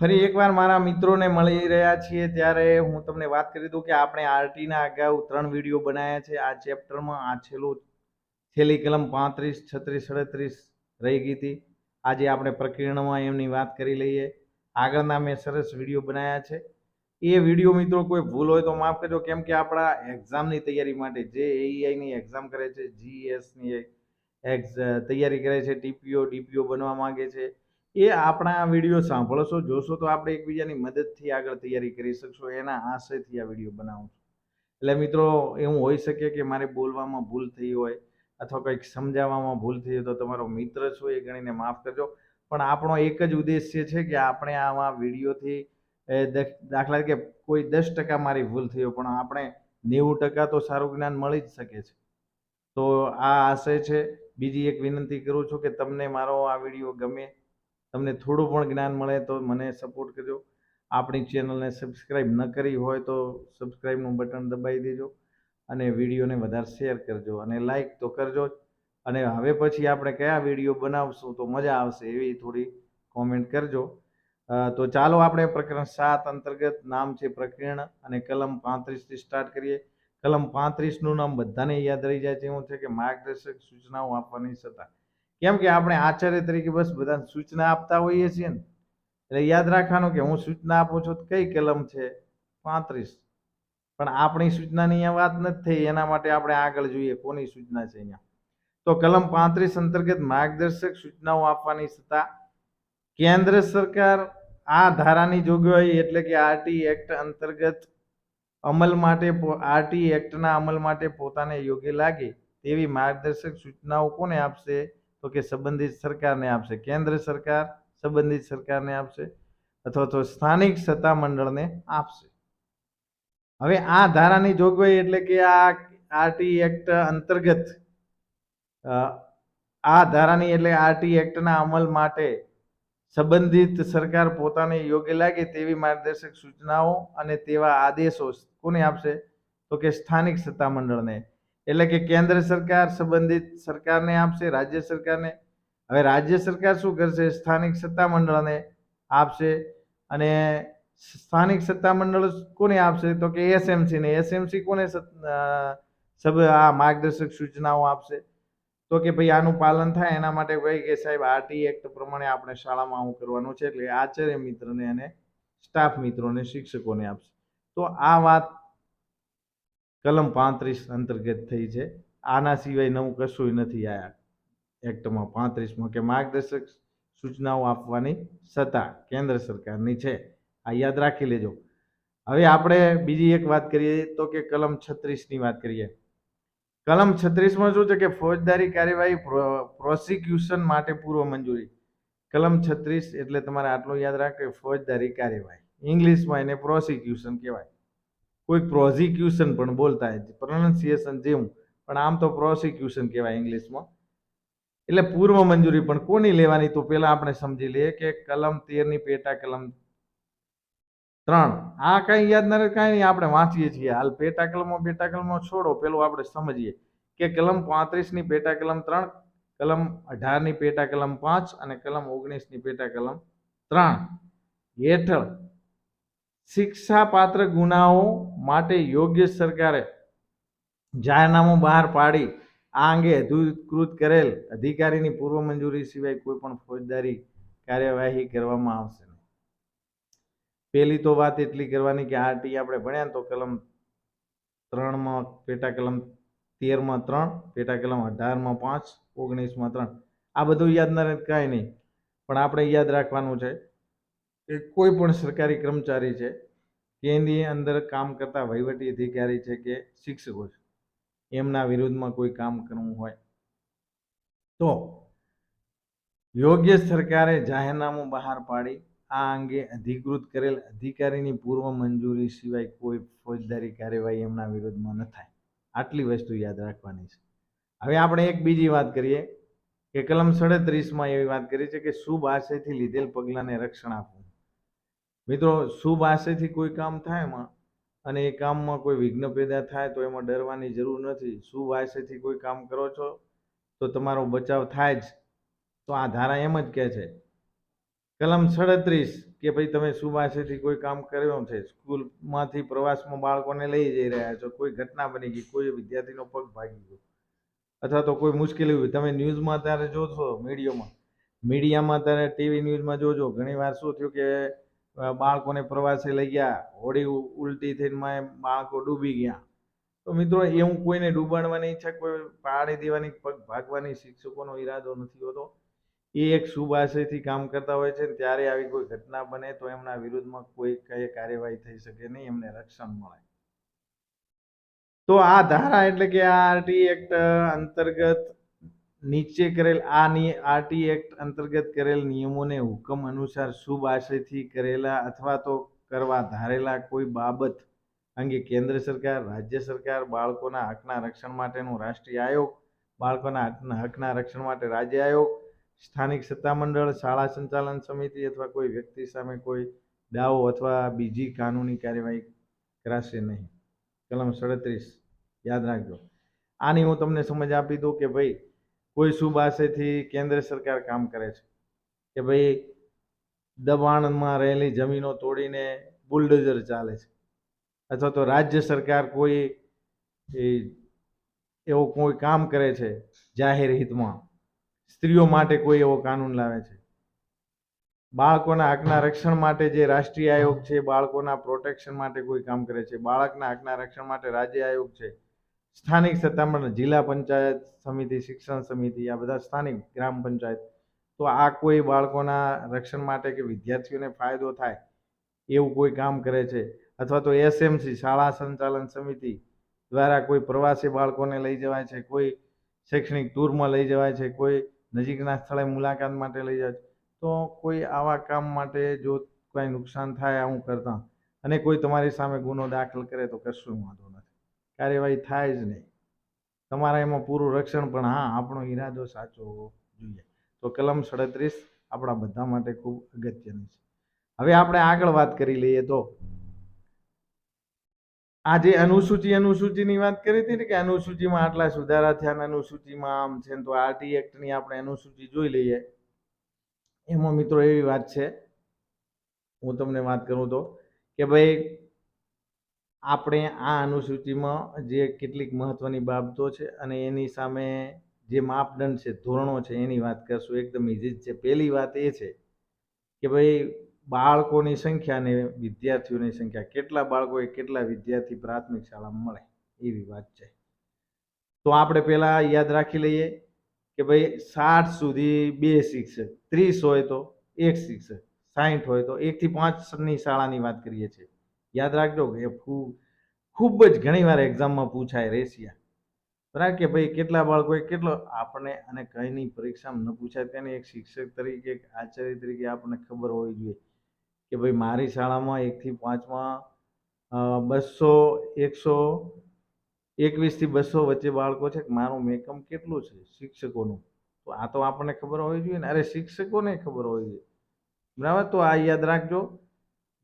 ફરી એકવાર મારા મિત્રોને મળી રહ્યા છીએ ત્યારે હું તમને વાત કરી દઉં કે આપણે આરટીના અગાઉ ત્રણ વીડિયો બનાવ્યા છે. આ ચેપ્ટરમાં આ છેલ્લું છેલ્લી કલમ પાંત્રીસ, છત્રીસ સડત્રીસ રહી ગઈ હતી. આજે આપણે પ્રકરણમાં એમની વાત કરી લઈએ. આગળના મેં સરસ વીડિયો બનાવ્યા છે. એ વીડિયો મિત્રો કોઈ ભૂલ હોય તો માફ કરજો, કેમ કે આપણા એક્ઝામની તૈયારી માટે જે એઈઆઈની એક્ઝામ કરે છે જીએસની એક્ઝ, તૈયારી કરે છે ટીપીઓ ડીપીઓ બનવા માગે છે. એ આપણા વીડિયો સાંભળશો, જોશો તો આપણે એકબીજાની મદદથી આગળ તૈયારી કરી શકશો, એના આશયથી આ વીડિયો બનાવું છું. એટલે મિત્રો, એવું હોઈ શકે કે મારે બોલવામાં ભૂલ થઈ હોય અથવા કંઈક સમજાવવામાં ભૂલ થઈ હોય તો તમારો મિત્ર છો એ ગણીને માફ કરજો. પણ આપણો એક જ ઉદ્દેશ્ય છે કે આપણે આવા વિડીયોથી દાખલા કે કોઈ દસ ટકા મારી ભૂલ થઈ હોય, પણ આપણે નેવું ટકા તો સારું જ્ઞાન મળી જ શકે છે. તો આ આશય છે. બીજી એક વિનંતી કરું છું કે તમને મારો આ વીડિયો ગમે તમને થોડું પણ જ્ઞાન મળે તો મને સપોર્ટ કરજો. આપણી ચેનલને સબસ્ક્રાઈબ ન કરી હોય તો સબસ્ક્રાઈબનું બટન દબાવી દેજો અને વિડીયોને વધારે શેર કરજો અને લાઈક તો કરજો જ. અને હવે પછી આપણે કયા વીડિયો બનાવશું તો મજા આવશે એવી થોડી કોમેન્ટ કરજો. તો ચાલો આપણે પ્રકરણ સાત અંતર્ગત નામ છે પ્રકરણ અને કલમ પાંત્રીસથી સ્ટાર્ટ કરીએ. કલમ પાંત્રીસનું નામ બધાને યાદ રહી જાય છે એવું છે કે માર્ગદર્શક સૂચનાઓ આપવાની સત્તા. કેમ કે આપણે આચાર્ય તરીકે બસ બધાને સૂચના આપતા હોઈએ છીએ ને. એટલે યાદ રાખવાનું કે હું સૂચના આપું છું કઈ કલમ છે? પાંત્રીસ. પણ આપણી સૂચનાની અહીંયા વાત નથી થઈ, એના માટે આપણે આગળ જોઈએ કોની સૂચના છે અહીંયા. તો કલમ પાંત્રીસ અંતર્ગત માર્ગદર્શક સૂચનાઓ આપવાની સત્તા કેન્દ્ર સરકાર આ ધારાની જોગવાઈ એટલે કે આરટી એક્ટ અંતર્ગત અમલ માટે આરટી એક્ટના અમલ માટે પોતાને યોગ્ય લાગે તેવી માર્ગદર્શક સૂચનાઓ કોને આપશે? તો કે સંબંધિત સરકારને આપશે, કેન્દ્ર સરકાર સંબંધિત સરકારને આપશે અથવા તો સ્થાનિક સત્તામંડળને આપશે. હવે આ ધારાની જોગવાઈ એટલે કે આ આરટી એક્ટ અંતર્ગત આ ધારાની એટલે આરટી એક્ટના અમલ માટે સંબંધિત સરકાર પોતાને યોગ્ય લાગે તેવી માર્ગદર્શક સૂચનાઓ અને તેવા આદેશો કોને આપશે? તો કે સ્થાનિક સત્તા મંડળને. એટલે કે કેન્દ્ર સરકાર સંબંધિત સરકારને આપશે, રાજ્ય સરકારને. હવે રાજ્ય સરકાર શું કરશે? સ્થાનિક સત્તામંડળને આપશે અને સ્થાનિક સત્તામંડળ કોને આપશે? તો કે એસએમસીને. એસએમસી કોને સબ, આ માર્ગદર્શક સૂચનાઓ આપશે? તો કે ભાઈ આનું પાલન થાય એના માટે ભાઈ કે સાહેબ આરટી એક્ટ પ્રમાણે આપણે શાળામાં આવું કરવાનું છે એટલે આચાર્ય મિત્રને અને સ્ટાફ મિત્રોને શિક્ષકોને આપશે. તો આ વાત કલમ પાંત્રીસ અંતર્ગત થઈ છે. આના સિવાય નવું કશું નથી આ એક્ટમાં. પાંત્રીસમાં કે માર્ગદર્શક સૂચનાઓ આપવાની સત્તા કેન્દ્ર સરકારની છે. આ યાદ રાખી લેજો. હવે આપણે બીજી એક વાત કરીએ તો કે કલમ છત્રીસની વાત કરીએ. કલમ છત્રીસમાં શું છે કે ફોજદારી કાર્યવાહી પ્રોસિક્યુશન માટે પૂર્વ મંજૂરી. કલમ છત્રીસ એટલે તમારે આટલું યાદ રાખો ફોજદારી કાર્યવાહી. ઇંગ્લિશમાં એને પ્રોસિક્યુશન કહેવાય. કોઈ પ્રોઝિક્યુશન પણ બોલતા હોય પ્રોનન્સિએશન જેવું. પણ આમ તો પ્રોસિક્યુશન કહેવાય ઇંગ્લિશમાં. એટલે પૂર્વ મંજૂરી પણ કોની લેવાની? તો પહેલાં આપણે સમજી લઈએ કે કલમ તેરની પેટા કલમ ત્રણ. આ કઈ યાદ ન રહે, કાંઈ નહીં, આપણે વાંચીએ છીએ. હાલ પેટા કલમો પેટા કલમો છોડો. પેલું આપણે સમજીએ કે કલમ પાંત્રીસની પેટા કલમ ત્રણ, કલમ અઢારની પેટા કલમ પાંચ અને કલમ ઓગણીસની પેટા કલમ ત્રણ. હેઠળ શિક્ષાપાત્ર ગુનાઓ માટે યોગ્ય સરકારે જાહેરનામું બહાર પાડી આ અંગે અધિકૃત કરેલ અધિકારીની પૂર્વ મંજૂરી સિવાય કોઈ પણ ફોજદારી કાર્યવાહી કરવામાં આવશે નહીં. પહેલી તો વાત એટલી કરવાની કે આરટી આપણે ભણ્યા તો કલમ ત્રણમાં પેટા કલમ તેરમાં ત્રણ, પેટા કલમ અઢારમાં પાંચ, ઓગણીસમાં ત્રણ. આ બધું યાદ ના કાંઈ નહીં. પણ આપણે યાદ રાખવાનું છે કે કોઈ પણ સરકારી કર્મચારી છે કે એની અંદર કામ કરતા વહીવટી અધિકારી છે કે શિક્ષકો છે, એમના વિરુદ્ધમાં કોઈ કામ કરવું હોય તો યોગ્ય સરકારે જાહેરનામું બહાર પાડી, આ અંગે અધિકૃત કરેલ અધિકારીની પૂર્વ મંજૂરી સિવાય કોઈ ફોજદારી કાર્યવાહી એમના વિરુદ્ધમાં ન થાય. આટલી વસ્તુ યાદ રાખવાની છે. હવે આપણે એક બીજી વાત કરીએ કે કલમ સડત્રીસમાં એવી વાત કરી છે કે શુભ આશયથી લીધેલ પગલાંને રક્ષણ આપવું. મિત્રો, શુભ આશયથી કોઈ કામ થાય એમાં અને એ કામમાં કોઈ વિઘ્ન પેદા થાય તો એમાં ડરવાની જરૂર નથી. શુભ આશયથી કોઈ કામ કરો છો તો તમારો બચાવ થાય જ. તો આ ધારા એમ જ કહે છે. કલમ સડત્રીસ કે ભાઈ તમે સુભાષેથી કોઈ કામ કર્યો છે. સ્કૂલમાંથી પ્રવાસમાં બાળકોને લઈ જઈ રહ્યા છો. કોઈ ઘટના બની ગઈ, કોઈ વિદ્યાર્થીનો પગ ભાગી ગયો અથવા તો કોઈ મુશ્કેલી હોય તમે ન્યૂઝમાં અત્યારે જોશો મીડિયોમાં. મીડિયામાં અત્યારે ટીવી ન્યૂઝમાં જોજો. ઘણી વાર શું થયું કે બાળકોને પ્રવાસે લઈ ગયા, હોડી ઉલટી થઈને બાળકો ડૂબી ગયા. તો મિત્રો એવું કોઈને ડૂબાડવાની ઈચ્છા, કોઈ પાડી દેવાની, પગ ભાગવાની, શિક્ષકોનો ઈરાદો નથી હોતો. એ એક શુભ આશયથી કામ કરતા હોય છે ત્યારે આવી કોઈ ઘટના બને તો એમના વિરુદ્ધમાં કોઈ કઈ કાર્યવાહી થઈ શકે નહીં, એમને રક્ષણ મળે. તો આ ધારા એટલે કે આ આરટી એક્ટ અંતર્ગત નીચે કરેલ આ આરટી એક્ટ અંતર્ગત કરેલ નિયમોને હુકમ અનુસાર શુભ આશયથી કરેલા અથવા તો કરવા ધારેલા કોઈ બાબત અંગે કેન્દ્ર સરકાર, રાજ્ય સરકાર, બાળકોના હકના રક્ષણ માટેનું રાષ્ટ્રીય આયોગ, બાળકોના હકના રક્ષણ માટે રાજ્ય આયોગ, સ્થાનિક સત્તામંડળ, શાળા સંચાલન સમિતિ અથવા કોઈ વ્યક્તિ સામે કોઈ દાવો અથવા બીજી કાનૂની કાર્યવાહી કરાશે નહીં. કલમ સડત્રીસ. યાદ રાખજો. આની હું તમને સમજ આપી દઉં કે ભાઈ કોઈ સુબાસેથી કેન્દ્ર સરકાર કામ કરે છે? કે ભાઈ, દબાણમાં રહેલી જમીનો તોડીને બુલડોઝર ચાલે છે? અથવા તો રાજ્ય સરકાર કોઈ એવો કોઈ કામ કરે છે જાહેર હિતમાં? સ્ત્રીઓ માટે કોઈ એવો કાનૂન લાવે છે? બાળકોના હકના રક્ષણ માટે જે રાષ્ટ્રીય આયોગ છે, બાળકોના પ્રોટેક્શન માટે કોઈ કામ કરે છે? બાળકના હકના રક્ષણ માટે રાજ્ય આયોગ છે? સ્થાનિક સત્તામંડળ, જિલ્લા પંચાયત સમિતિ, શિક્ષણ સમિતિ, આ બધા સ્થાનિક ગ્રામ પંચાયત. તો આ કોઈ બાળકોના રક્ષણ માટે કે વિદ્યાર્થીઓને ફાયદો થાય એવું કોઈ કામ કરે છે? અથવા તો એસએમસી શાળા સંચાલન સમિતિ દ્વારા કોઈ પ્રવાસી બાળકોને લઈ જવાય છે? કોઈ શૈક્ષણિક ટૂરમાં લઈ જવાય છે? કોઈ નજીકના સ્થળે મુલાકાત માટે લઈ જાય છે? તો કોઈ આવા કામ માટે જો કાંઈ નુકસાન થાય આવું કરતા. અને કોઈ તમારી સામે ગુનો દાખલ કરે તો કશું વાંધો કાર્યવાહી થાય જ નહીં. તમારા એમાં પૂરું રક્ષણ પણ હા, આપણો ઈરાદો સાચો હોવો જોઈએ. તો કલમ સડત્રીસ આપણા બધા માટે ખૂબ અગત્યની છે. હવે આપણે આગળ વાત કરી લઈએ તો આ જે અનુસૂચિ, અનુસૂચિની વાત કરી હતી ને કે અનુસૂચિમાં આટલા સુધારા થયા અને અનુસૂચિમાં આમ છે ને તો આરટી એક્ટની આપણે અનુસૂચિ જોઈ લઈએ. એમાં મિત્રો એવી વાત છે. હું તમને વાત કરું તો કે ભાઈ આપણે આ અનુસૂચિમાં જે કેટલીક મહત્વની બાબતો છે અને એની સામે જે માપદંડ છે, ધોરણો છે, એની વાત કરશું. એકદમ ઇઝી જ છે. પહેલી વાત એ છે કે ભાઈ, બાળકોની સંખ્યા અને વિદ્યાર્થીઓની સંખ્યા. કેટલા બાળકો કેટલા વિદ્યાર્થી પ્રાથમિક શાળામાં મળે? એવી વાત છે. તો આપણે પહેલાં યાદ રાખી લઈએ કે ભાઈ, સાઠ સુધી બે શિક્ષક, ત્રીસ હોય તો એક શિક્ષક સાહીઠ હોય તો એકથી પાંચની શાળાની વાત કરીએ છીએ. યાદ રાખજો કે ખૂબ જ ઘણીવાર એક્ઝામમાં પૂછાય રેશિયા. બરાબર કે ભાઈ, કેટલા બાળકોએ કેટલો, આપણે અને કંઈની પરીક્ષામાં ન પૂછાય તેને એક શિક્ષક તરીકે, એક આચાર્ય તરીકે આપણને ખબર હોવી જોઈએ કે ભાઈ, મારી શાળામાં એકથી પાંચમાં બસો, એકસો એકવીસથી બસો વચ્ચે બાળકો છે. મારું મેકમ કેટલું છે શિક્ષકોનું? તો આ તો આપણને ખબર હોવી જોઈએ ને. અરે, શિક્ષકોને ખબર હોવી જોઈએ. બરાબર? તો આ યાદ રાખજો.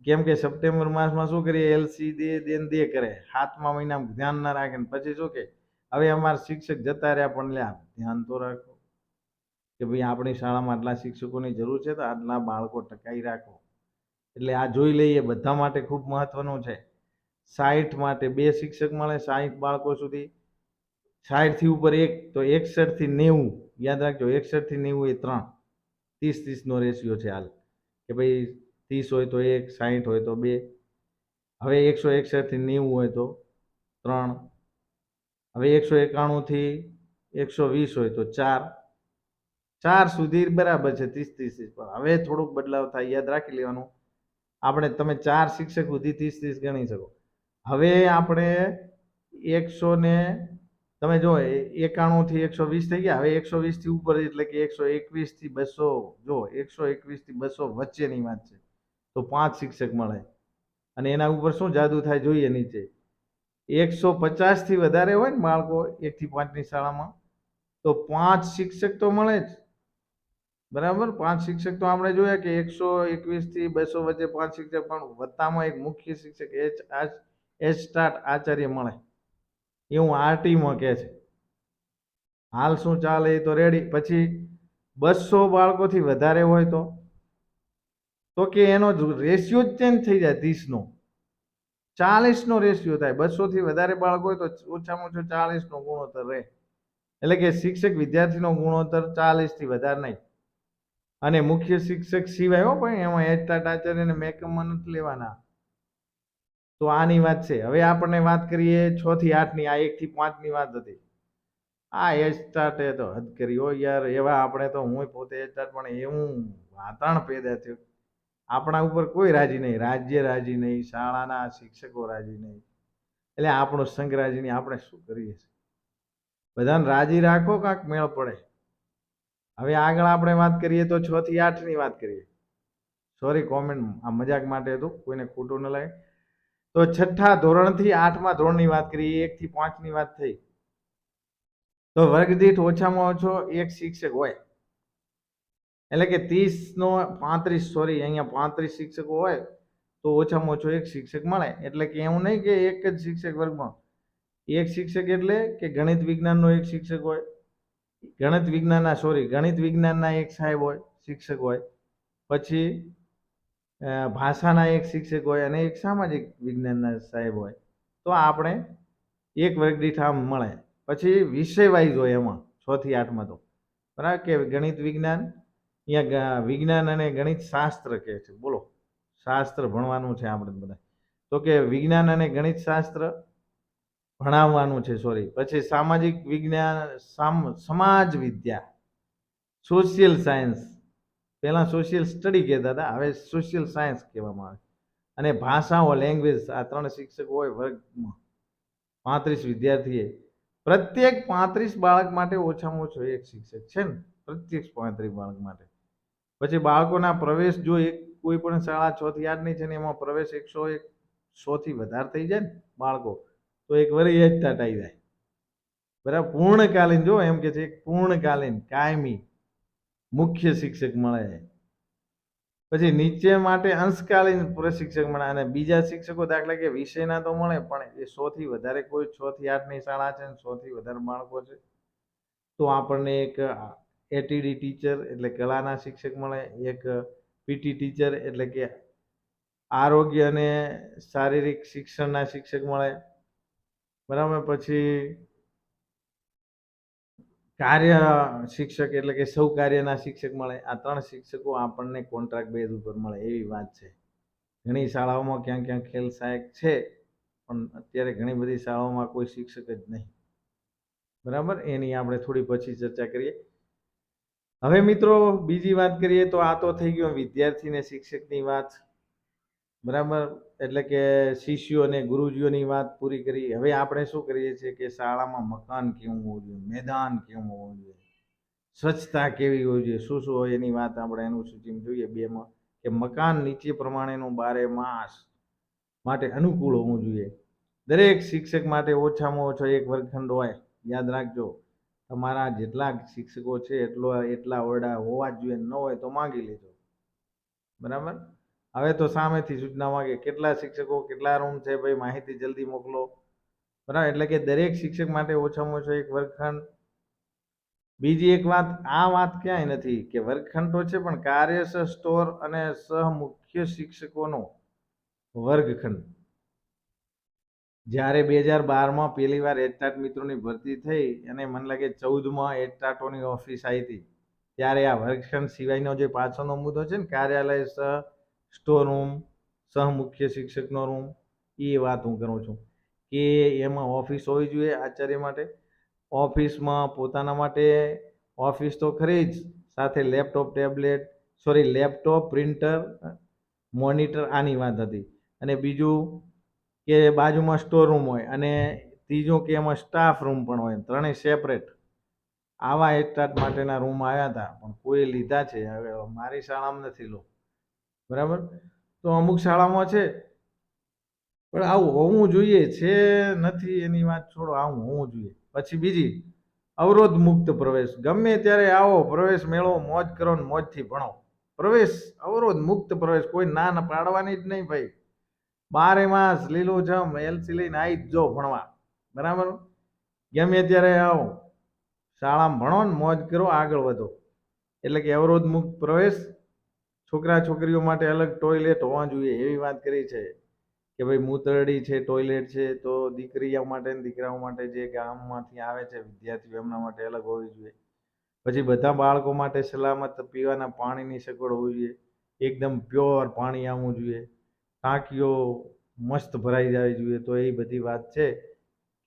કેમ કે સપ્ટેમ્બર માસમાં શું કરીએ? એલસી દે, દેન દે કરે. સાતમા મહિનામાં ધ્યાન ના રાખે ને પછી શું કે? હવે અમારા શિક્ષક જતા રહ્યા પણ લ્યા, ધ્યાન તો રાખો. કે ભાઈ આપણી શાળામાં આટલા શિક્ષકોની જરૂર છે તો આટલા બાળકો ટકાઈ રાખો. એટલે આ જોઈ લઈએ, બધા માટે ખૂબ મહત્વનું છે. સાઠ માટે બે શિક્ષક મળે સાઠ બાળકો સુધી. સાઠથી ઉપર એક, તો એકસઠથી નેવું. યાદ રાખજો, એકસઠથી નેવું એ ત્રણ. ત્રીસ, ત્રીસનો રેશિયો છે હાલ. કે ભાઈ ત્રીસ હોય તો એક સાહીઠ હોય તો બે. હવે એકસો એકસઠથી નેવું હોય તો ત્રણ. હવે એકસો એકાણુંથી એકસો વીસ હોય તો ચાર. ચાર સુધી બરાબર છે, ત્રીસ ત્રીસ પણ હવે થોડુંક બદલાવ થાય, યાદ રાખી લેવાનું. આપણે, તમે ચાર શિક્ષક સુધી ત્રીસ ત્રીસ ગણી શકો. હવે આપણે એકસો ને, તમે જો એકાણુંથી એકસો વીસ થઈ ગયા. હવે એકસો વીસથી ઉપર એટલે કે એકસો એકવીસથી બસો, જો, એકસો એકવીસથી બસો વચ્ચેની વાત છે. તો પાંચ શિક્ષક મળે. અને એના ઉપર શું જાદુ થાય જોઈએ નીચે? એકસો પચાસથી વધારે હોય ને બાળકો એકથી પાંચની શાળામાં, તો પાંચ શિક્ષક તો મળે જ. બરાબર? પાંચ શિક્ષક તો આપણે જોયા કે એકસો એકવીસથી બસો વચ્ચે પાંચ શિક્ષક, પણ વત્તામાં એક મુખ્ય શિક્ષક એચ એચ સ્ટાર્ટ આચાર્ય મળે. એવું આરટીમાં કહે છે. હાલ શું ચાલે એ તો રેડી પછી બસો બાળકોથી વધારે હોય તો? તો કે એનો રેશિયો જ ચેન્જ થઈ જાય ત્રીસનો. ચાલીસનો રેશિયો થાય. બસોથી વધારે બાળક હોય તો ઓછામાં ઓછો ચાલીસનો ગુણોત્તર રહે. એટલે કે શિક્ષક વિદ્યાર્થીનો ગુણોત્તર ચાલીસથી વધારે નહીં. અને મુખ્ય શિક્ષક સિવાય હો પણ એમાં આચાર્ય અને મેકમમાં નથી લેવાના. તો આની વાત છે. હવે આપણને વાત કરીએ છ થી આઠની. આ એકથી પાંચની વાત હતી. આ એચટાટે તો હદ કરી. હો યાર, એવા આપણે તો હું પોતે એચટાટ પણ એવું વાતાવરણ પેદા થયું. આપણા ઉપર કોઈ રાજી નહીં. રાજ્ય રાજી નહીં, શાળાના શિક્ષકો રાજી નહીં. એટલે આપણો સંઘ રાજી નહીં. આપણે શું કરીએ છીએ? બધાને રાજી રાખો કાંક મેળ પડે. હવે આગળ આપણે વાત કરીએ તો છ થી આઠની વાત કરીએ. સોરી કોમેન્ટ આ મજાક માટે હતું. કોઈને ખોટું ન લાગે. તો છઠ્ઠા ધોરણથી આઠમા ધોરણની વાત કરીએ. એક થી પાંચની વાત થઈ. તો વર્ગ દીઠ ઓછામાં ઓછો એક શિક્ષક હોય. એટલે કે ત્રીસનો પાંત્રીસ સોરી અહીંયા પાંત્રીસ શિક્ષકો હોય તો ઓછામાં ઓછો એક શિક્ષક મળે. એટલે કે એવું નહીં કે એક જ શિક્ષક વર્ગમાં. એક શિક્ષક એટલે કે ગણિત વિજ્ઞાનનો એક શિક્ષક હોય. ગણિત વિજ્ઞાનના સોરી ગણિત વિજ્ઞાનના એક સાહેબ હોય, શિક્ષક હોય. પછી ભાષાના એક શિક્ષક હોય અને એક સામાજિક વિજ્ઞાનના સાહેબ હોય. તો આપણે એક વર્ગ દીઠ આમ મળે. પછી વિષય વાઇઝ હોય એમાં, છ થી આઠમાં તો. બરાબર? કે ગણિત વિજ્ઞાન અહીંયા વિજ્ઞાન અને ગણિત શાસ્ત્ર કહે છે. બોલો, શાસ્ત્ર ભણવાનું છે આપણે બધા. તો કે વિજ્ઞાન અને ગણિત શાસ્ત્ર ભણાવવાનું છે સોરી પછી સામાજિક વિજ્ઞાન સમાજ વિદ્યા સોશિયલ સાયન્સ પહેલાં સોશિયલ સ્ટડી કહેતા હતા, હવે સોશિયલ સાયન્સ કહેવામાં આવે. અને ભાષાઓ લેંગ્વેજ આ ત્રણ શિક્ષકો હોય વર્ગમાં. પાંત્રીસ વિદ્યાર્થીએ. પ્રત્યેક પાંત્રીસ બાળક માટે ઓછામાં ઓછો એક શિક્ષક છે ને? પ્રત્યેક પાંત્રીસ બાળક માટે. પછી બાળકોના પ્રવેશ જો એક કોઈ પણ શાળા છ થી આઠની છે ને એમાં પ્રવેશ એકસો એક સો થી વધારે થઈ જાય ને બાળકો, તો એક વરી એ જ ટાટાઈ જાય. બરાબર? પૂર્ણકાલીન જો એમ કે છે પૂર્ણકાલીન, કાયમી, મુખ્ય શિક્ષક મળે પછી નીચે માટે અંશકાલીન પ્રશિક્ષક મળે અને બીજા શિક્ષકો દાખલા કે વિષયના તો મળે, પણ એ સો થી વધારે કોઈ છ થી આઠની શાળા છે ને સો થી વધારે બાળકો છે. તો આપણને એક એટીડી ટીચર એટલે કલાના શિક્ષક મળે, એક પીટી ટીચર એટલે કે આરોગ્ય અને શારીરિક શિક્ષણના શિક્ષક મળે. બરાબર? પછી કાર્ય શિક્ષક એટલે કે સૌ કાર્યના શિક્ષક મળે. આ ત્રણ શિક્ષકો આપણને કોન્ટ્રાક્ટ બેઝ ઉપર મળે એવી વાત છે. ઘણી શાળાઓમાં ક્યાંક ક્યાંક ખેલ સહાયક છે, પણ અત્યારે ઘણી બધી શાળાઓમાં કોઈ શિક્ષક જ નહીં. બરાબર? એની આપણે થોડી પછી ચર્ચા કરીએ. હવે મિત્રો, બીજી વાત કરીએ તો આ તો થઈ ગયો વિદ્યાર્થી ને શિક્ષકની વાત. બરાબર? એટલે કે શિષ્યો અને ગુરુજીઓની વાત પૂરી કરી. હવે આપણે શું કરીએ છીએ કે શાળામાં મકાન કેવું હોવું જોઈએ? મેદાન કેવું હોવું જોઈએ? સ્વચ્છતા કેવી હોવી જોઈએ? શું શું હોય એની વાત આપણે એનું સૂચિમાં જોઈએ બેમાં કે મકાન નીચે પ્રમાણેનું બારે માસ માટે અનુકૂળ હોવું જોઈએ. દરેક શિક્ષક માટે ઓછામાં ઓછો એક વર્ગખંડ હોય. યાદ રાખજો. તમારા જેટલા શિક્ષકો છે, એટલો, એટલા ઓરડા હોવા જ જોઈએ, ન હોય તો માંગી લેજો. બરાબર? હવે તો સામેથી સૂચના માંગે, કેટલા શિક્ષકો, કેટલા રૂમ છે ભાઈ? માહિતી જલ્દી મોકલો. બરાબર? એટલે કે દરેક શિક્ષક માટે ઓછામાં ઓછો એક વર્ગખંડ. બીજી એક વાત, આ વાત ક્યાંય નથી કે વર્ગખંડ તો છે, પણ કાર્ય સ્ટોર અને સહ મુખ્ય શિક્ષકોનો વર્ગખંડ. જ્યારે બે હજાર બારમાં પહેલી વાર એચટાટ મિત્રોની ભરતી થઈ અને મને લાગે ચૌદમાં એચટાટોની ઓફિસ આવી હતી, ત્યારે આ વર્ગખંડ સિવાયનો જે પાછળનો મુદ્દો છે ને, કાર્યાલય સહ સ્ટોર રૂમ, સહ મુખ્ય શિક્ષકનો રૂમ, એ વાત હું કરું છું કે એમાં ઓફિસ હોવી જોઈએ આચાર્ય માટે. ઓફિસમાં પોતાના માટે ઓફિસ તો ખરી જ, સાથે laptop, tablet, sorry, laptop, printer, monitor આની વાત હતી. અને બીજું કે બાજુમાં સ્ટોર રૂમ હોય અને ત્રીજો કે એમાં સ્ટાફ રૂમ પણ હોય, ત્રણેય સેપરેટ આવા એસ્ટાટ માટેના રૂમ આવ્યા હતા પણ કોઈ લીધા છે. હવે મારી શાળામાં નથી લો. બરાબર? તો અમુક શાળામાં છે. પણ આવું હોવું જોઈએ, છે નથી એની વાત છોડો, આવું હોવું જોઈએ. પછી બીજી, અવરોધ મુક્ત પ્રવેશ. ગમે ત્યારે આવો, પ્રવેશ મેળવો, મોજ કરો ને મોજથી ભણો. પ્રવેશ, અવરોધ મુક્ત પ્રવેશ કોઈ ના પાડવાની જ નહીં ભાઈ. બારે માસ લીલું જમ એલસી લઈને આવી જ જો ભણવા. બરાબર? ગમે ત્યારે આવો. શાળામાં ભણો ને મોજ કરો, આગળ વધો. એટલે કે અવરોધ મુક્ત પ્રવેશ. છોકરા છોકરીઓ માટે અલગ ટોયલેટ હોવા જોઈએ, એવી વાત કરી છે. કે ભાઈ મૂતરડી છે ટોયલેટ છે, તો દીકરીઓ માટે દીકરાઓ માટે જે ગામમાંથી આવે છે, વિદ્યાર્થીઓ એમના માટે અલગ હોવી જોઈએ. પછી બધા બાળકો માટે સલામત પીવાના પાણીની સગવડ હોવી જોઈએ. એકદમ પ્યોર પાણી આવવું જોઈએ. ટાંકીઓ મસ્ત ભરાઈ જવી જોઈએ, તો એ બધી વાત છે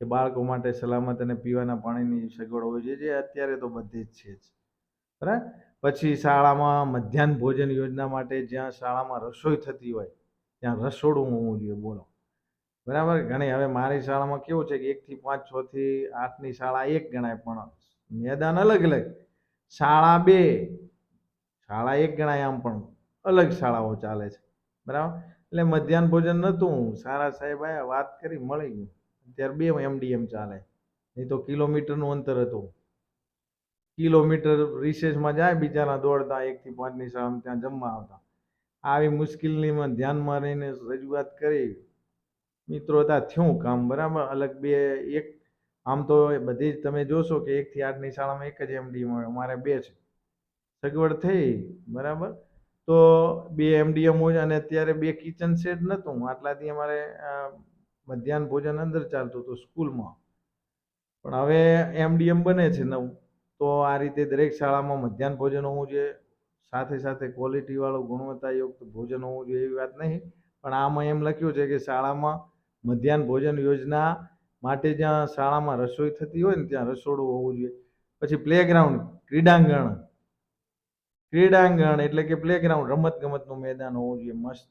કે બાળકો માટે સલામત અને પીવાના પાણીની સગવડ હોવી જોઈએ જે અત્યારે તો બધી જ છે જ. બરાબર? પછી શાળામાં મધ્યાહન ભોજન યોજના માટે જ્યાં શાળામાં રસોઈ થતી હોય, ત્યાં રસોડું હોવું જોઈએ, બોલો. બરાબર? ઘણી, હવે મારી શાળામાં કેવું છે કે એકથી પાંચ, છ થી આઠની શાળા એક ગણાય, પણ મેદાન અલગ અલગ. શાળા બે. શાળા એક ગણાય આમ પણ અલગ શાળાઓ ચાલે છે. બરાબર? એટલે મધ્યાહન ભોજન નહોતું સારા સાહેબ આયા, વાત કરી, મળી ગયું. અત્યારે બે એમડીએમ ચાલે. નહીં તો કિલોમીટરનું અંતર હતું. કિલોમીટર રિસેસમાં જાય, બિચારા દોડતા, એકથી પાંચની શાળામાં ત્યાં જમવા આવતા. આવી મુશ્કેલીમાં ધ્યાનમાં રહીને રજૂઆત કરી. મિત્રો હતા થયું કામ, બરાબર? અલગ બે, એક, આમ તો બધી જ તમે જોશો કે એકથી આઠની શાળામાં એક જ એમડી હોય. અમારે બે છે. સગવડ થઈ, બરાબર? તો બે એમડીએમ હોય અને અત્યારે બે કિચન સેટ નહોતું આટલાથી અમારે મધ્યાહન ભોજન અંદર ચાલતું હતું સ્કૂલમાં. પણ હવે એમડીએમ બને છે નવું. તો આ રીતે દરેક શાળામાં મધ્યાહન ભોજન હોવું જોઈએ. સાથે સાથે ક્વોલિટીવાળું ગુણવત્તાયુક્ત ભોજન હોવું જોઈએ એવી વાત નહીં. પણ આમાં એમ લખ્યું છે કે શાળામાં મધ્યાહન ભોજન યોજના માટે જ્યાં શાળામાં રસોઈ થતી હોય ને ત્યાં રસોડું હોવું જોઈએ. પછી પ્લેગ્રાઉન્ડ ક્રીડાંગણ. ક્રીડાંગણ એટલે કે પ્લેગ્રાઉન્ડ રમત ગમતનું મેદાન હોવું જોઈએ, મસ્ત.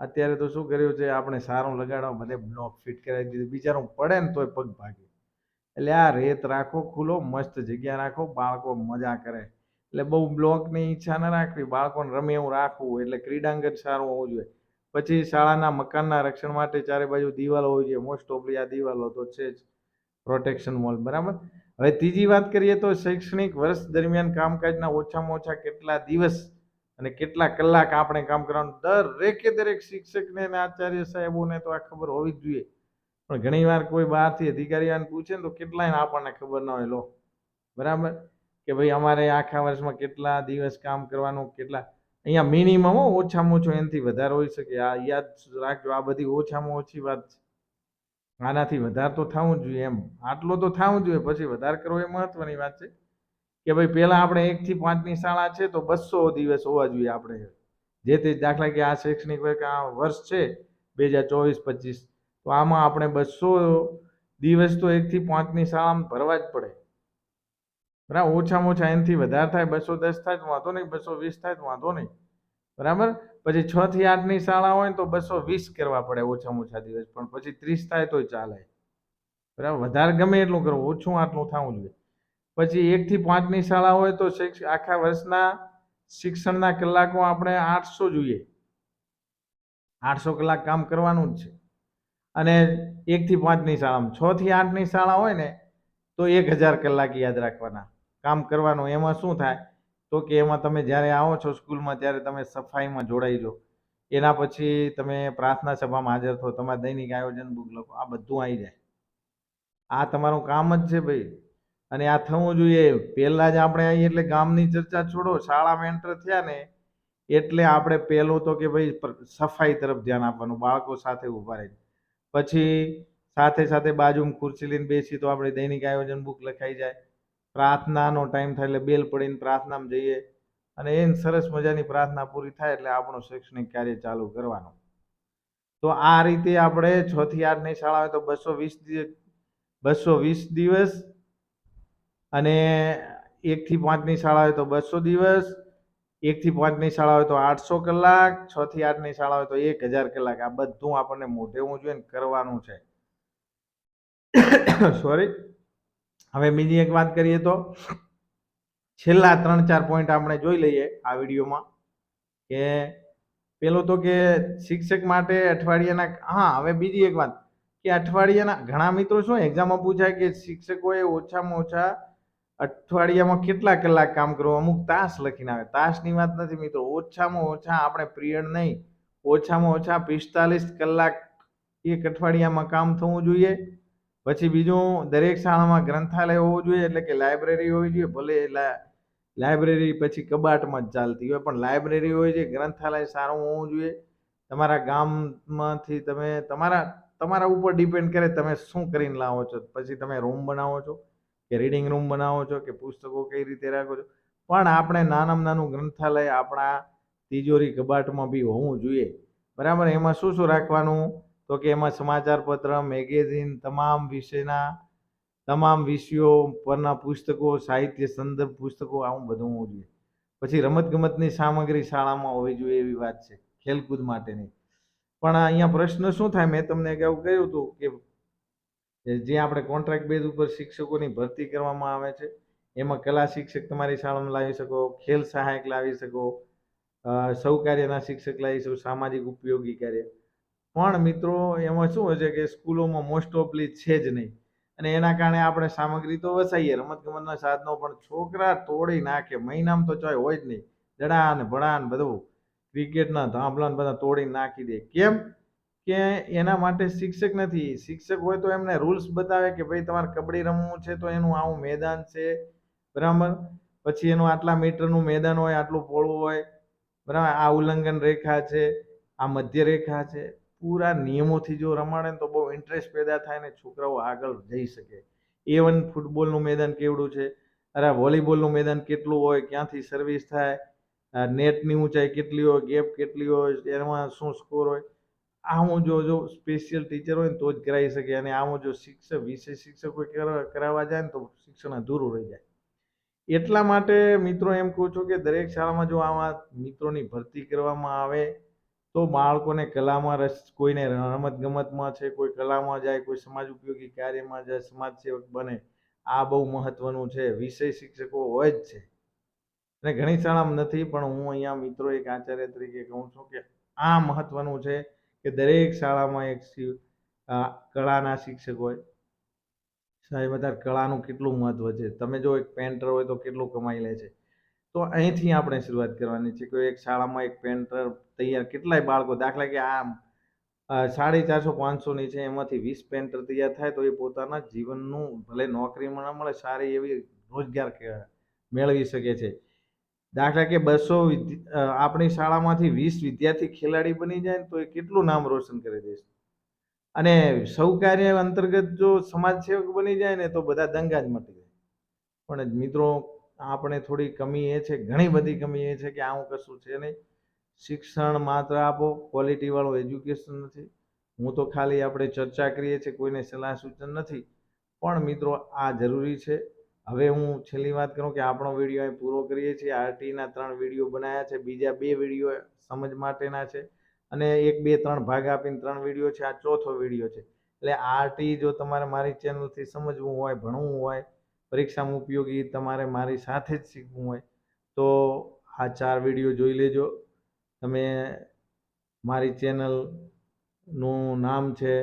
અત્યારે તો શું કર્યું છે, આપણે સારું લગાડવા બધે બ્લોક ફિટ કરાવી દીધું. બિચારું પડે ને તોય પગ ભાગે. એટલે આ રેત રાખો, ખુલ્લો, મસ્ત જગ્યા રાખો, બાળકો મજા કરે. એટલે બહુ બ્લોકની ઈચ્છા ન રાખવી, બાળકોને રમે એવું રાખવું, એટલે ક્રીડાંગણ સારું હોવું જોઈએ. પછી શાળાના મકાનના રક્ષણ માટે ચારે બાજુ દિવાલો હોવી જોઈએ મોસ્ટ ઓફલી આ દિવાલો તો છે જ. પ્રોટેક્શન વોલ બરાબર? હવે ત્રીજી વાત કરીએ તો શૈક્ષણિક વર્ષ દરમિયાન કામકાજના ઓછામાં ઓછા કેટલા દિવસ અને કેટલા કલાક આપણે કામ કરવાનું? દરેકે દરેક શિક્ષકને અને આચાર્ય સાહેબોને તો આ ખબર હોવી જ જોઈએ. પણ ઘણીવાર કોઈ બહારથી અધિકારીઓને પૂછે ને તો કેટલાય આપણને ખબર ન હોય. લો, બરાબર? કે ભાઈ અમારે આખા વર્ષમાં કેટલા દિવસ કામ કરવાનું, કેટલા? અહીંયા મિનિમમ ઓછામાં ઓછું એનાથી વધારે હોઈ શકે. આ યાદ રાખજો, આ બધી ઓછામાં ઓછી વાત છે. આનાથી વધારે તો થવું જોઈએ એમ. આટલો તો થવું જોઈએ. પછી વધારે કરવો એ મહત્વની વાત છે કે ભાઈ, પહેલાં આપણે એકથી પાંચની શાળા છે તો બસો દિવસ હોવા જોઈએ આપણે. જે તે દાખલા કે આ શૈક્ષણિક વર્ષ છે બે હજાર ચોવીસ, પચીસ, તો આમાં આપણે બસો દિવસ તો એકથી પાંચની શાળામાં ભરવા જ પડે. બરાબર? ઓછામાં ઓછા એનાથી વધારે થાય, બસો દસ થાય તો વાંધો નહીં, બસો વીસ થાય તો વાંધો નહીં. બરાબર? પછી છ થી આઠની શાળા હોય તો બસો વીસ કરવા પડે ઓછામાં ઓછા દિવસ, પણ પછી ત્રીસ થાય તોય ચાલે. બરાબર? વધારે ગમે એટલું કરવું ઓછું આટલું થવું જોઈએ. પછી એકથી પાંચની શાળા હોય તો આખા વર્ષના શિક્ષણના કલાકો આપણે આઠસો જોઈએ. આઠસો કલાક કામ કરવાનું જ છે. અને એકથી પાંચની શાળામાં, છ થી આઠની શાળા હોય ને તો એક હજાર કલાક યાદ રાખવાના. કામ કરવાનું, એમાં શું થાય? તો કે એમાં તમે જ્યારે આવો છો સ્કૂલમાં, ત્યારે તમે સફાઈમાં જોડાઈ લો એના પછી તમે પ્રાર્થના સભામાં હાજર થો, તમારે દૈનિક આયોજન બુક લખો, આ બધું આવી જાય. આ તમારું કામ જ છે ભાઈ. અને આ થવું જોઈએ. પહેલાં જ આપણે અહીં એટલે ગામની ચર્ચા છોડો, શાળામાં એન્ટર થયા ને, એટલે આપણે પહેલું તો કે ભાઈ સફાઈ તરફ ધ્યાન આપવાનું, બાળકો સાથે ઊભા રહી પછી સાથે સાથે બાજુમાં ખુરશી લઈને બેસી તો આપણે દૈનિક આયોજન બુક લખાઈ જાય. પ્રાર્થનાનો ટાઈમ થાય એટલે બેલ પડીને પ્રાર્થનામાં જઈએ. અને એ સરસ મજાની પ્રાર્થના પૂરી થાય એટલે આપણું શૈક્ષણિક કાર્ય ચાલુ કરવાનું. તો આ રીતે આપણે છ થી આઠની શાળા હોય તો બસો વીસ બસો વીસ દિવસ અને એકથી પાંચની શાળા હોય તો બસો દિવસ એકથી પાંચની શાળા હોય તો આઠસો કલાક, છ થી આઠની શાળા હોય તો એક હજાર કલાક. આ બધું આપણને મોઢેવું જોઈએ ને કરવાનું છે. સોરી હવે બીજી એક વાત કરીએ તો છેલ્લા ત્રણ ચાર પોઈન્ટ આપણે જોઈ લઈએ આ વિડીયોમાં કે પેલું તો કે શિક્ષક માટે અઠવાડિયાના, હા, હવે બીજી એક વાત કે અઠવાડિયાના ઘણા મિત્રો શું એક્ઝામમાં પૂછાય કે શિક્ષકોએ ઓછામાં ઓછા અઠવાડિયામાં કેટલા કલાક કામ કરવું અમુક તાસ લખીને આવે. તાસની વાત નથી મિત્રો, ઓછામાં ઓછા આપણે પિરિયડ નહીં, ઓછામાં ઓછા પિસ્તાલીસ કલાક એક અઠવાડિયામાં કામ થવું જોઈએ. પછી બીજું દરેક શાળામાં ગ્રંથાલય હોવું જોઈએ, એટલે કે લાઇબ્રેરી હોવી જોઈએ, ભલે લાઇબ્રેરી પછી કબાટમાં જ ચાલતી હોય, પણ લાઇબ્રેરી હોય છે ગ્રંથાલય સારું હોવું જોઈએ. તમારા ગામમાંથી તમે તમારા તમારા ઉપર ડિપેન્ડ કરે તમે શું કરીને લાવો છો. પછી તમે રૂમ બનાવો છો, કે રીડિંગ રૂમ બનાવો છો, કે પુસ્તકો કઈ રીતે રાખો છો. પણ આપણે નાનામાં નાનું ગ્રંથાલય આપણા તિજોરી કબાટમાં બી હોવું જોઈએ. બરાબર? એમાં શું શું રાખવાનું? તો કે એમાં સમાચાર પત્ર મેગેઝિન, તમામ વિષયના, તમામ વિષયો પરના પુસ્તકો, સાહિત્ય સંદર્ભ પુસ્તકો, આવું બધું હોવું જોઈએ. પછી રમતગમતની સામગ્રી શાળામાં હોવી જોઈએ એવી વાત છે, ખેલકૂદ માટેની. પણ અહીંયા પ્રશ્ન શું થાય? મેં તમને અગાઉ કહ્યું હતું કે જે આપણે કોન્ટ્રાક્ટ બેઝ ઉપર શિક્ષકોની ભરતી કરવામાં આવે છે, એમાં કલા શિક્ષક તમારી શાળામાં લાવી શકો, ખેલ સહાયક લાવી શકો સૌ કાર્યના શિક્ષક લાવી શકો, સામાજિક ઉપયોગી કાર્ય. પણ મિત્રો, એમાં શું હોય છે કે સ્કૂલોમાં મોસ્ટ ઓફલી છે જ નહીં. અને એના કારણે આપણે સામગ્રી તો વસાઈએ, રમતગમતના સાધનો પણ છોકરા તોડી નાખે, મહિનામાં તો ચોય હોય જ નહીં. જડા ને ભડા ને બધું. ક્રિકેટના ધાંભલા બધા તોડી નાખી દે. કેમ કે એના માટે શિક્ષક નથી. શિક્ષક હોય તો એમને રૂલ્સ બતાવે કે ભાઈ તમારે કબડ્ડી રમવું છે તો એનું આવું મેદાન છે. બરાબર? પછી એનું આટલા મીટરનું મેદાન હોય, આટલું પોળું હોય. બરાબર? આ ઉલ્લંઘન રેખા છે, આ મધ્ય રેખા છે. પૂરા નિયમોથી જો રમાડે ને તો બહુ ઇન્ટરેસ્ટ પેદા થાય ને છોકરાઓ આગળ જઈ શકે. એ વન ફૂટબોલનું મેદાન કેવડું છે? અરે વોલીબોલનું મેદાન કેટલું હોય? ક્યાંથી સર્વિસ થાય? નેટની ઊંચાઈ કેટલી હોય? ગેપ કેટલી હોય? એમાં શું સ્કોર હોય? આવું જો જો સ્પેશિયલ ટીચર હોય ને તો જ કરાવી શકે. અને આવું જો શિક્ષક, વિશેષ શિક્ષકો કરાવવા જાય ને તો શિક્ષણ અધૂરું રહી જાય. એટલા માટે મિત્રો એમ કહું છું કે દરેક શાળામાં જો આવા મિત્રોની ભરતી કરવામાં આવે તો બાળકોને કલામાં રસ, કોઈને રમત ગમતમાં છે, કોઈ કલામાં જાય, કોઈ સમાજ ઉપયોગી કાર્યમાં જાય, સમાજ સેવક બને, આ બહુ મહત્વનું છે. વિષય શિક્ષકો હોય જ છે. અને ઘણી શાળામાં નથી, પણ હું અહીંયા મિત્રો એક આચાર્ય તરીકે કહું છું કે આ મહત્વનું છે કે દરેક શાળામાં એક કળાના શિક્ષક હોય. સાહેબ, અત્યારે કળાનું કેટલું મહત્વ છે? તમે જો એક પેન્ટર હોય તો કેટલું કમાઈ લે છે? તો અહીંથી આપણે શરૂઆત કરવાની છે કે એક શાળામાં એક પેન્ટર તૈયાર કેટલાય બાળકો દાખલા કે આ સાડી ચારસો પાંચસોની છે, એમાંથી વીસ પેન્ટર તૈયાર થાય તો એ પોતાના જીવનનું ભલે નોકરીમાં ન મળે, સારી એવી રોજગાર મેળવી શકે છે. દાખલા કે બસો આપણી શાળામાંથી વીસ વિદ્યાર્થી ખેલાડી બની જાય તો એ કેટલું નામ રોશન કરી દેશે? અને સૌ કાર્ય અંતર્ગત જો સમાજ સેવક બની જાય ને તો બધા દંગા જ મટી જાય. પણ મિત્રો આપણે થોડી કમી એ છે, ઘણી બધી કમી એ છે કે આવું કશું છે નહીં. શિક્ષણ માત્ર આપો ક્વોલિટીવાળું એજ્યુકેશન નથી. હું તો ખાલી આપણે ચર્ચા કરીએ છીએ, કોઈને સલાહ સૂચન નથી. પણ મિત્રો, આ જરૂરી છે. હવે હું છેલ્લી વાત કરું કે આપણો વીડિયો અહીં પૂરો કરીએ છીએ. આરટીના ત્રણ વીડિયો બનાવ્યા છે. બીજા બે વીડિયો સમજ માટેના છે. અને એક, બે, ત્રણ ભાગ આપીને ત્રણ વીડિયો છે. આ ચોથો વીડિયો છે. એટલે આરટી જો તમારે મારી ચેનલથી સમજવું હોય, ભણવું હોય પરીક્ષામાં ઉપયોગી તમારે મારી સાથે જ શીખવું હોય, તો આ ચાર વીડિયો જોઈ લેજો. તમે મારી ચેનલનું નામ છે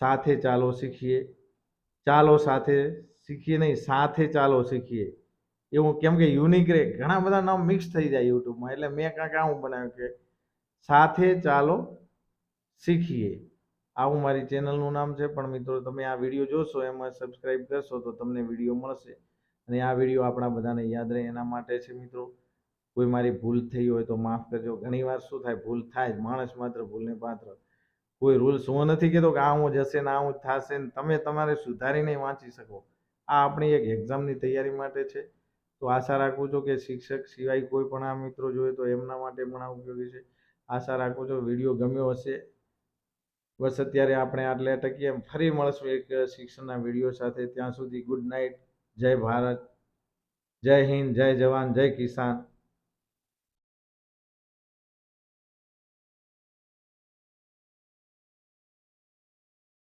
સાથે ચાલો શીખીએ. ચાલો સાથે શીખીએ નહીં, સાથે ચાલો શીખીએ. એવું કેમ કે યુનિક રે, ઘણા બધા નામ મિક્સ થઈ જાય યુટ્યુબમાં, એટલે મેં કાંઈક આવું બનાવ્યું કે સાથે ચાલો શીખીએ. આવું મારી ચેનલનું નામ છે, પણ મિત્રો તમે આ વીડિયો જોશો, એમાં સબસ્ક્રાઈબ કરશો તો તમને વીડિયો મળશે. અને આ વીડિયો આપણા બધાને યાદ રહે. એના માટે છે મિત્રો, કોઈ મારી ભૂલ થઈ હોય તો માફ કરજો. ઘણીવાર શું થાય? ભૂલ થાય માણસ માત્ર ભૂલને પાત્ર. કોઈ રૂલ્સ હું નથી કહેતો કે આ હું જશે ને આ હું થશે ને તમે તમારે સુધારીને વાંચી શકો. આ આપણી એક એક્ઝામની તૈયારી માટે છે. તો આશા રાખું છું કે શિક્ષક સિવાય કોઈ પણ આ મિત્રો જોઈએ તો એમના માટે પણ આ ઉપયોગી છે. આશા રાખું છું વીડિયો ગમ્યો હશે. બસ અત્યારે આપણે આટલે અટકીએ. ફરી મળશું એક શિક્ષણના વીડિયો સાથે. ત્યાં સુધી ગુડ નાઇટ. જય ભારત. જય હિન્દ. જય જવાન. જય કિસાન.